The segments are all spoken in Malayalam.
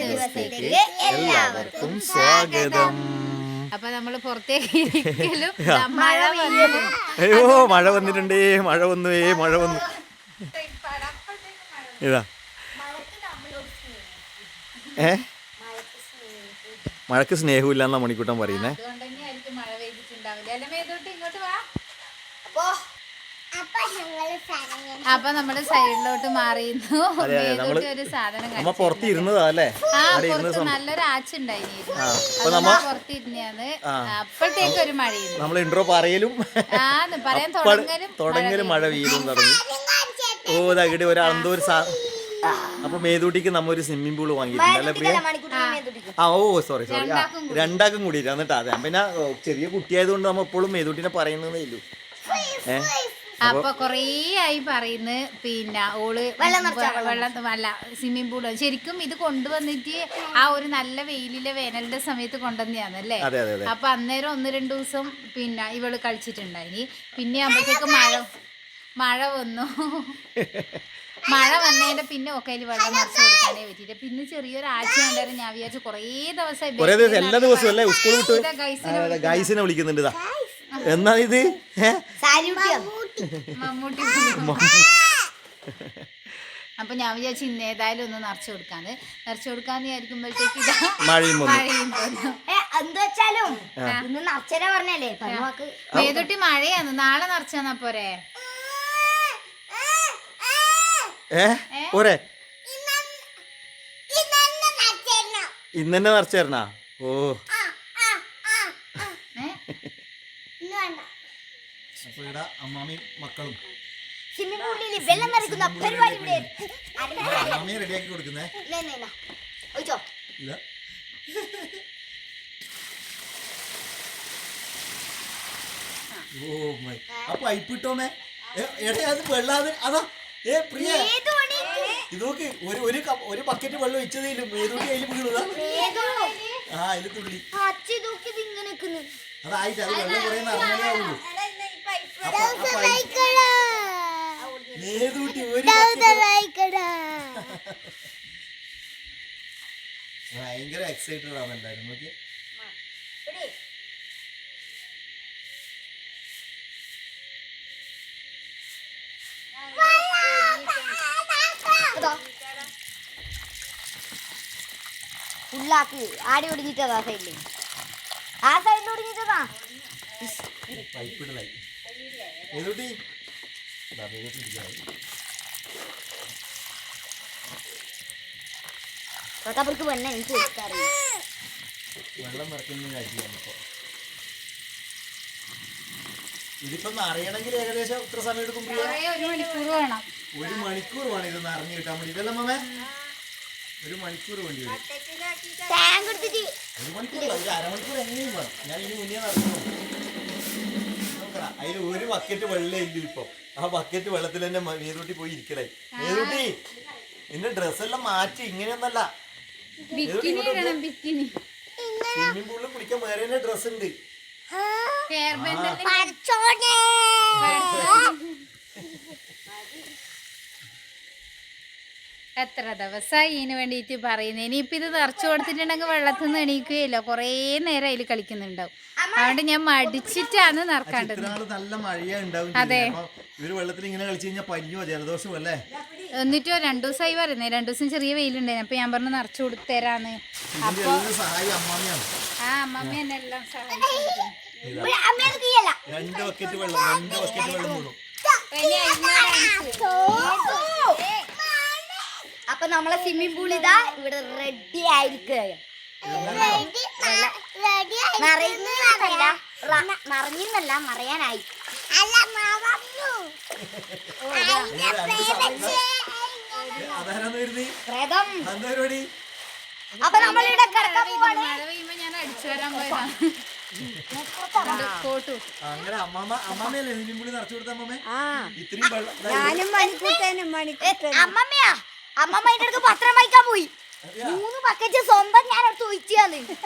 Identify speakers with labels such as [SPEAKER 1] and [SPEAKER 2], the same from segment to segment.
[SPEAKER 1] ദിവസത്തേക്ക് എല്ലാവർക്കും സ്വാഗതം.
[SPEAKER 2] അപ്പൊ നമ്മൾ പുറത്തേക്ക് ഇരിക്കലും മഴ വന്നു.
[SPEAKER 1] അയ്യോ മഴ വന്നിട്ടുണ്ടേ. മഴ വന്നു ഏ മഴ വന്നു. ഇതാ. ഏ? മഴക്ക് സ്നേഹമില്ല എന്നാ മണിക്കൂട്ടം പറയുന്നേ
[SPEAKER 2] അതുകൊണ്ട് തന്നെയായിരിക്കും മഴ പെയ്തിട്ടുണ്ടാവില്ല അല്ല മേതോട്ട് ഇങ്ങോട്ട് വാ അപ്പൊ നമ്മൾ സൈഡിലോട്ട് മാറിയിരുന്നു. ഒരു സാധനം
[SPEAKER 1] നമ്മ പുറത്ത് അല്ലേ
[SPEAKER 2] നല്ലൊരു ആച്ചുണ്ടായിരുന്നു പുറത്തിരുന്നാണ് അപ്പോഴത്തേക്ക് ഒരു മഴ
[SPEAKER 1] നമ്മൾ ഇൻട്രോ പറയലും.
[SPEAKER 2] പറയാൻ തുടങ്ങലും
[SPEAKER 1] തുടങ്ങലും മഴ വീഴും തുടങ്ങി ഓ അതെ ഒരു ഒരാൾ എന്തോ ഒരു സാ അപ്പൊ മേതൂട്ടിക്ക് നമ്മ ഒരു സ്വിമ്മിംഗ് പൂൾ വാങ്ങിയിട്ടുണ്ട് അല്ലേ പ്രിയ ആ. ഓ സോറി സോറി ആ രണ്ടാക്കും കൂടി. എന്നിട്ടാ അതെ. പിന്നെ ചെറിയ കുട്ടിയായതുകൊണ്ട് നമ്മ എപ്പോഴും മേതൂട്ടിനെ പറയുന്നതേ ഇല്ലു. ഏ?
[SPEAKER 2] അപ്പൊ കൊറേ ആയി പറയുന്നു. പിന്നെ ഓൾ വെള്ളം അല്ല സ്വിമ്മിംഗ് പൂൾ ശരിക്കും ഇത് കൊണ്ടുവന്നിട്ട് ആ ഒരു നല്ല വെയിലിലെ വേനലിന്റെ സമയത്ത് കൊണ്ടുവന്നെയാണ് അല്ലേ
[SPEAKER 1] അതെ അതെ അതെ.
[SPEAKER 2] അപ്പൊ അന്നേരം ഒന്ന് രണ്ടു ദിവസം പിന്നെ ഇവൾ കളിച്ചിട്ടുണ്ടായി പിന്നെ ആകുമ്പോഴത്തേക്ക് മഴ മഴ വന്നു. മഴ വന്നതിന്റെ പിന്നെ ഒക്കെ അതിൽ വെള്ളം നിറച്ച് കൊടുക്കാനേ പറ്റിയില്ല. പിന്നെ ചെറിയൊരു ആഴ്ച ഉണ്ടായിരുന്നു ഞാൻ വിചാരിച്ചു കുറേ ദിവസം
[SPEAKER 1] കുറേ ദിവസം എല്ലാ ദിവസവും അല്ലേ? സ്കൂൾ വിട്ടു
[SPEAKER 2] ഗൈസിനെ
[SPEAKER 1] വിളിക്കുന്നുണ്ട് എന്നാ ഇത്?
[SPEAKER 2] അപ്പൊ ഞാൻ വിചാരിച്ചു ഇന്ന് ഏതായാലും ഒന്ന് നിറച്ചു കൊടുക്കാന്ന്. നിറച്ചു കൊടുക്കാന്ന് വിചാരിക്കുമ്പോഴത്തേക്ക്
[SPEAKER 1] മഴയും
[SPEAKER 3] ഇന്ന് പറഞ്ഞല്ലേ?
[SPEAKER 2] മേതൊട്ടി മഴയാണ്. നാളെ നിറച്ചാന്നാ പോരെ?
[SPEAKER 1] ഇന്നെ നിറച്ചു തരണ ഓ. മക്കളും.
[SPEAKER 3] സ്വിമ്മിംഗ് പൂളിൽ വെള്ളം നിറയ്ക്കുന്ന പരിപാടി ഇവിടെ
[SPEAKER 1] അമ്മാമയെ റെഡിയാക്കി കൊടുക്കുന്നേ.
[SPEAKER 3] ഒഴിച്ചോ?
[SPEAKER 1] ഇല്ല. Oh my. അപ്പൊ പൈപ്പ് ഇട്ടോമേ എടേ അത് വെള്ളാതെ അതാ. ഏ പ്രിയ. ഇതൊക്കെ ഒരു ഒരു ഒരു ബക്കറ്റ് വെള്ളം വെച്ചതേലും ഏതൊക്കെ അതിൽ വീണതാ? ആ അതിൽ തുള്ളി. അതായിട്ട് അത് വെള്ളം കുറേ അറിഞ്ഞാലേ ആവുള്ളൂ അപ്പൊ ആ പൈപ്പ് ഏതൂട്ടി ഒരു bucket ഭയങ്കര എക്സൈറ്റഡ് ആണ് എല്ലാരും നോക്കി
[SPEAKER 3] ഫുള്ളാക്ക്. ആടി ഒടിഞ്ഞിട്ടതാ സൈഡിൽ ആ സൈഡിൽ ഒടിഞ്ഞിട്ടതാ.
[SPEAKER 1] പൈപ്പ് ഇടലായി ഏതൂട്ടി ഇരിക്കലായി.
[SPEAKER 3] തൊട്ടപ്പുറത്ത് എനിക്ക് കൊടുക്കാറില്ല
[SPEAKER 1] വെള്ളം നിറക്കുന്ന കാര്യമാണ് ഇപ്പൊ. ഇതിപ്പോ അറിയണമെങ്കിൽ ഏകദേശം എത്ര സമയം എടുക്കും
[SPEAKER 2] ഒരു മണിക്കൂർ വേണം.
[SPEAKER 1] ഒരു മണിക്കൂർ വേണം ഇത് നിറഞ്ഞു കിട്ടാൻ വേണ്ടി. ഇതല്ല മമ്മേ ഒരു മണിക്കൂർ വേണ്ടി വരും. ഒരു മണിക്കൂർ അല്ല, ഒരു അരമണിക്കൂർ എങ്ങനെയും വേണം. ഞാൻ ഇനി മുന്നേ നടക്കുന്നു അതിൽ ഒരു ബക്കറ്റ് വെള്ളേ ഇല്ല ഇപ്പൊ. ആ ബക്കറ്റ് വെള്ളത്തിൽ തന്നെ മേതൂട്ടി പോയി ഇരിക്കലായി. മേതൂട്ടി നിന്റെ ഡ്രസ്സെല്ലാം മാറ്റി ഇങ്ങനെയൊന്നല്ല.
[SPEAKER 2] ബിക്കിനി ഇടണം ബിക്കിനി.
[SPEAKER 1] സ്വിമ്മിംഗ് പൂളിൽ കുളിക്കാൻ വേറെ തന്നെ ഡ്രസ് ഉണ്ട്.
[SPEAKER 2] എത്ര ദിവസമായി ഇതിന് വേണ്ടിയിട്ട് പറയുന്നത് ഇനിയിപ്പോൾ ഇത് നിറച്ചു കൊടുത്തിട്ടുണ്ടെങ്കിൽ വെള്ളത്തിൽ നിന്ന് എണീക്കുകയില്ല. കുറേ നേരം അതിൽ കളിക്കുന്നുണ്ടാവും. അതുകൊണ്ട് ഞാൻ മടിച്ചിട്ടാണ് നിറക്കാണ്ടത്
[SPEAKER 1] ഇത്രനാൾ നല്ല മഴയാ ഉണ്ടാവും
[SPEAKER 2] അതെ.
[SPEAKER 1] ചെയ്തില്ലേ? ഇവർ വെള്ളത്തിൽ ഇങ്ങനെ കളിച്ചു കഴിഞ്ഞാൽ പനിയോ ജലദോഷമോ അല്ലേ?
[SPEAKER 2] എന്നിട്ടോ രണ്ടു ദിവസമായി പറയുന്നേ. രണ്ടു ദിവസം ചെറിയ വെയിലുണ്ടായിരുന്നു. അപ്പൊ ഞാൻ പറഞ്ഞു നിറച്ചു കൊടുത്തരാന്ന്.
[SPEAKER 1] അമ്മാമിയാണ്.
[SPEAKER 2] ആ അമ്മമ്മ എന്നെ എല്ലാം
[SPEAKER 3] അപ്പൊ നമ്മളെ സ്വിമ്മിംഗ് പൂൾ ഇതാ ഇവിടെ റെഡി ആയിരിക്കുകയാണ്. നിറയുന്നല്ല മറിയാനായി. അപ്പൊ നമ്മളിവിടെ
[SPEAKER 2] ഞാൻ അടിച്ചു വരാൻ പോയതാണ് കോട്ടു
[SPEAKER 1] അങ്ങനെ അമ്മാമ അമ്മാമയല്ലേ സ്വിമ്മിംഗ് പൂളിൽ നിറച്ചു കൊടുത്ത അമ്മാമേ ഇത്രയും
[SPEAKER 3] അമ്മമ്മയാ അമ്മമ്മ എന്റെ അടുത്ത് പത്രം വായിക്കാൻ പോയി. മൂന്ന് പക്കറ്റ് സ്വന്തം ഞാൻ അടുത്ത് ഒഴിച്ചാന്ന്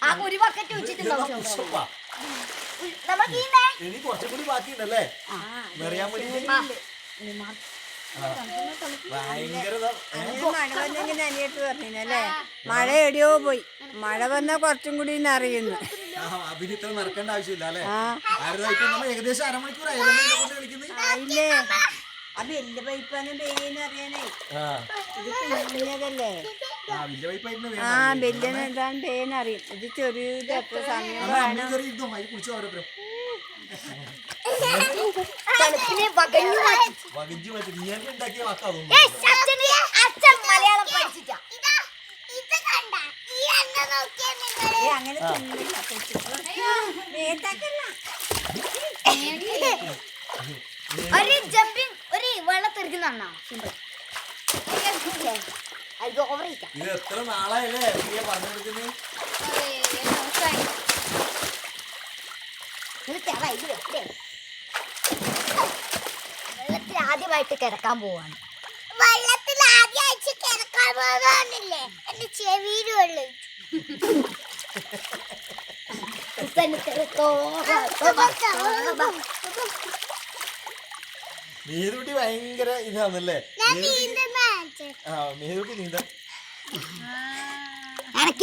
[SPEAKER 3] ആ ഒരു ബക്കറ്റ്
[SPEAKER 1] വെച്ചിട്ടുണ്ടാവും.
[SPEAKER 3] നമുക്ക്
[SPEAKER 1] ഇനി കുറച്ചും കൂടി ബാക്കിയുണ്ടല്ലേ? നിറയാൻ വേണ്ടി
[SPEAKER 4] മഴ എടിയോ അനിയത്ത് പറഞ്ഞല്ലേ മഴ എവിടെയോ പോയി. മഴ വന്നാ കുറച്ചും കൂടി അറിയുന്നു.
[SPEAKER 1] ആ, അതിന് ഇത്ര നടക്കേണ്ട ആവശ്യമില്ല അല്ലേ? ഏകദേശം അരമണിക്കൂർ
[SPEAKER 4] ആയില്ലേ അത് എന്റെ പൈപ്പാണ് പേന്ന് അറിയാനേ ഇത് കുഞ്ഞതല്ലേ?
[SPEAKER 1] ആ വലിയ
[SPEAKER 4] പേന്ന് അറിയും. ഇത് ചെറിയത് എത്ര സമയം
[SPEAKER 1] അമ്മ അമ്മ കയറി ഇരുന്നോ അതിൽ കുളിച്ചു ഓരോരുത്തരും.
[SPEAKER 3] തണുപ്പിന് വകഞ്ഞു മാറ്റി.
[SPEAKER 1] വകഞ്ചി മറ്റേ. നീ തന്നെ ഉണ്ടാക്കിയ വാക്കാ
[SPEAKER 3] ഏയ്, അച്ഛന് അച്ഛൻ മലയാളം പഠിച്ചിട്ടാ.
[SPEAKER 4] ഏ അങ്ങനെ
[SPEAKER 3] ഒരു ജമ്പിങ് ഒരു വെള്ളത്തെറിക്കുന്ന സിമ്പിൾ
[SPEAKER 1] ഇത് എത്ര നാളായല്ലേ നീ പറഞ്ഞു കൊടുക്കുന്നത്
[SPEAKER 3] എന്നിട്ട് അവ ഇത് വെക്കേ വെള്ളത്തിൽ ആദ്യമായിട്ട് കിടക്കാൻ പോവാണ്. വെള്ളത്തിൽ ആദ്യമായിട്ട് കിടക്കാൻ പോകാനില്ലേ? എന്റെ ചെവിയിൽ വെള്ളം
[SPEAKER 1] ഭയങ്കര ഇതാണല്ലേ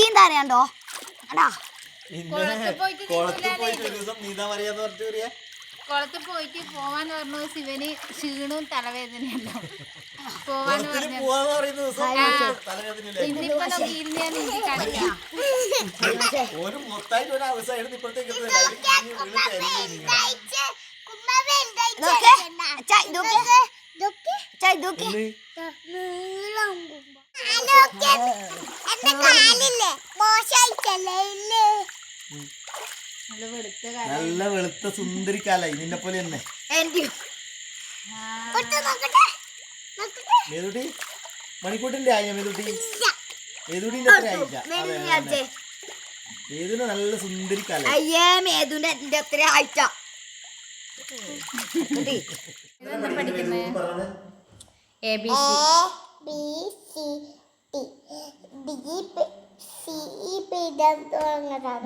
[SPEAKER 3] എന്താ അറിയാണ്ടോ? അടാ
[SPEAKER 2] കുളത്തിൽ പോയിട്ട് പോവാൻ പറഞ്ഞു ശിവന് ക്ഷീണവും തലവേദനയല്ലോ?
[SPEAKER 1] പോവാൻ
[SPEAKER 2] ഇന്നിപ്പോ നോക്കിയിരുന്ന നീന്തി കളിക്കാം
[SPEAKER 1] ഇപ്പോഴത്തേക്ക്
[SPEAKER 2] നല്ല വെളുത്ത
[SPEAKER 1] സുന്ദരി കാലായി. നിന്നെ പോലെ തന്നെ. മേതുട്ടി മണിക്കൂട്ടിന്റെ ആയ മേതുട്ടി മേതുട്ടിന്റെ അത്ര ആയില്ല. മേതുവിന് നല്ല സുന്ദരി
[SPEAKER 3] അയ്യേ മേതുന്റെ എന്റെ അത്ര ആയിട്ടാ
[SPEAKER 2] പഠിക്കുന്നേ? എ ബി സി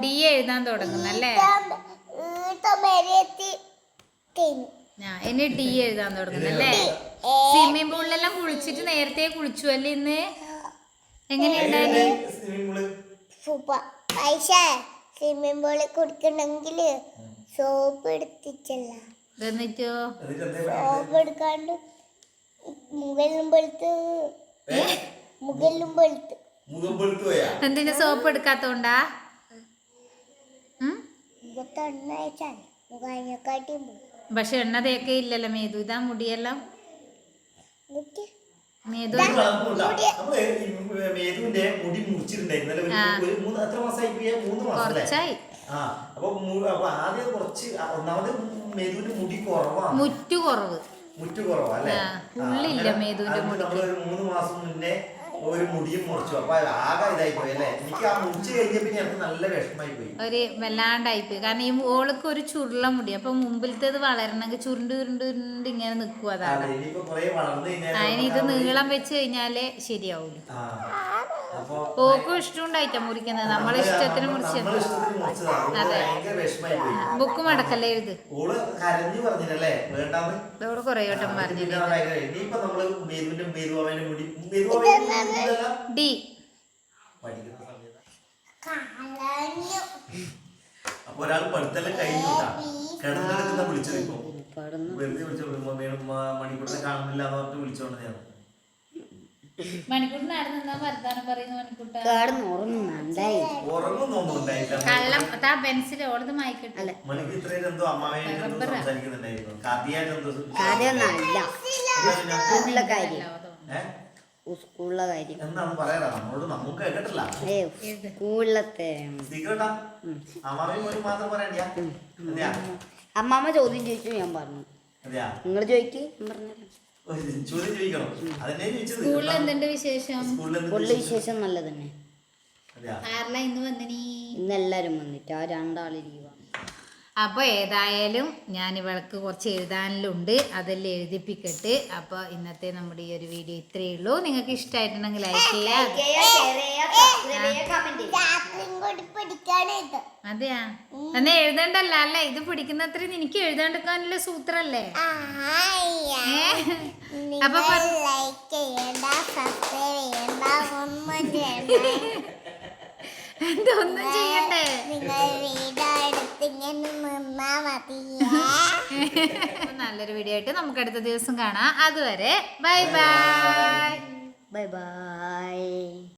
[SPEAKER 2] ഡി എഴുതാൻ തുടങ്ങുന്നല്ലേ ആ ഇനി ഡി എഴുതാൻ തുടങ്ങുന്നല്ലേ സ്വിമ്മിംഗ് പൂളിലെല്ലാം കുളിച്ചിട്ട് നേരത്തെ കുളിച്ചു അല്ലേ ഇന്ന്?
[SPEAKER 5] സ്വിമ്മിംഗ് പൂളിൽ കുടിക്കണമെങ്കിൽ സോപ്പ്. എടുത്തിച്ചല്ല
[SPEAKER 2] എന്നിട്ടോ
[SPEAKER 5] സോപ്പ് എടുക്കാണ്ട്
[SPEAKER 2] എന്തിനു സോപ്പ് എടുക്കാത്തോണ്ടാ? പക്ഷെ എണ്ണ തേക്കേ ഇല്ലല്ലോ മേതു. ഇതാ മുടിയെല്ലാം.
[SPEAKER 1] മുടി. മുറിച്ചിട്ടുണ്ടായിരുന്നു അപ്പൊ ആദ്യം കുറച്ച് ഒന്നാമത് മുടി കുറവാണ്.
[SPEAKER 2] മുറ്റു കുറവ്.
[SPEAKER 1] മുറ്റു കുറവാ അല്ലേ?
[SPEAKER 2] ആ, ഉള്ളില്ല മേതുവിന്റെ
[SPEAKER 1] അത് ഒരു മൂന്ന് മാസം മുന്നേ ഒരു മുടിയും മുറിച്ചു. അപ്പൊ ആകെ ഇതായി പോയി അല്ലേ? എനിക്ക് ആ മുറിച്ച് കഴിഞ്ഞ പിന്നെ എനിക്ക് നല്ല വിഷമായി പോയി
[SPEAKER 2] ഒരു വല്ലാണ്ടായി പോയി കാരണം ഈ ഓൾക്ക് ഒരു ചുരുള മുടി അപ്പൊ മുമ്പിലത്തേത് വളരണമെങ്കിൽ ചുരുണ്ട് ചുരുണ്ട് ചുരുണ്ട് ഇങ്ങനെ നിൽക്കും അതാണ് അതിന് ഇത് നീളം വെച്ച് കഴിഞ്ഞാലേ ശരിയാവൂല ഓക്കും ഇഷ്ടമുണ്ടായിട്ടാ മുറിക്കുന്നത്. നമ്മളെ ഇഷ്ടത്തിന് മുറിച്ചത്.
[SPEAKER 1] അതുകൊണ്ട്
[SPEAKER 2] അതെ. ബുക്ക് മടക്കല്ലേ എഴുത്? ഇതോട് കുറേ വട്ടം
[SPEAKER 1] പറഞ്ഞു
[SPEAKER 2] ഡി.
[SPEAKER 1] അപ്പൊ ഒരാൾ പഠിത്തെല്ലാം കഴിഞ്ഞിട്ടാ കിടന്നിടക്കുന്ന വിളിച്ചു ഇപ്പൊ. വെറുതെ വിളിച്ചു മണിക്കൂറിനെ കാണുന്നില്ല എന്ന് പറഞ്ഞിട്ട് വിളിച്ചോണ്ട് ഞാൻ.
[SPEAKER 2] മണിക്കൂട്ടിനായിരുന്നു എന്നാ വർത്താനം പറയുന്നു മണിക്കൂട്ട? കള്ളം താ പെൻസിൽ
[SPEAKER 3] സ്കൂളിലെ കാര്യം. സ്കൂളിലെ കാര്യം. സ്കൂളിലത്തെ അമ്മാമ്മ ചോദ്യം ചോദിച്ചു ഞാൻ പറഞ്ഞു.
[SPEAKER 1] അതെയാ?
[SPEAKER 3] നിങ്ങൾ ചോദിക്ക് ഞാൻ പറഞ്ഞല്ലോ
[SPEAKER 1] ചോദ്യം ചോദിക്കണം അതെന്നെ ചോദിച്ചത്
[SPEAKER 2] സ്കൂളിൽ എന്തുണ്ട് വിശേഷം?
[SPEAKER 1] സ്കൂളിൽ
[SPEAKER 3] സ്കൂളിലെ
[SPEAKER 1] വിശേഷം?
[SPEAKER 3] നല്ല തന്നെ
[SPEAKER 2] ആരെല്ലാം ഇന്ന് വന്നിനി?
[SPEAKER 3] ഇന്ന് വന്നിട്ട്. ആ രണ്ടാൾ ലീവാണ്
[SPEAKER 2] അപ്പോൾ ഏതായാലും ഞാൻ ഇവൾക്ക് കുറച്ച് എഴുതാനിലുണ്ട്. അതെല്ലാം എഴുതിപ്പിക്കട്ട്. അപ്പോൾ ഇന്നത്തെ നമ്മുടെ ഈ ഒരു വീഡിയോ ഇത്രയേ ഉള്ളൂ. നിങ്ങൾക്ക് ഇഷ്ടമായിട്ടുണ്ടെങ്കിൽ ലൈക്ക് ചെയ്യുക അതെയാ? എന്നാ എഴുതണ്ടല്ല അല്ലേ? ഇത് പിടിക്കുന്നത്ര എനിക്ക് എഴുതാണ്ടെടുക്കാനുള്ള സൂത്രല്ലേ? ഏ? അപ്പൊ
[SPEAKER 5] ലൈക്ക് ചെയ്യണ്ട സബ്സ്ക്രൈബ് ചെയ്യണ്ട ഒന്നും ചെയ്യണ്ട.
[SPEAKER 2] ഇതൊന്നും ചെയ്യണ്ടേ?
[SPEAKER 5] നിങ്ങൾ വീഡിയോ എടുത്ത് ഇങ്ങനെ നിന്നാ മതിയേ
[SPEAKER 2] നല്ലൊരു വീഡിയോ ആയിട്ട് നമുക്ക് അടുത്ത ദിവസം കാണാം. അതുവരെ ബൈ ബൈ.
[SPEAKER 3] Bye bye.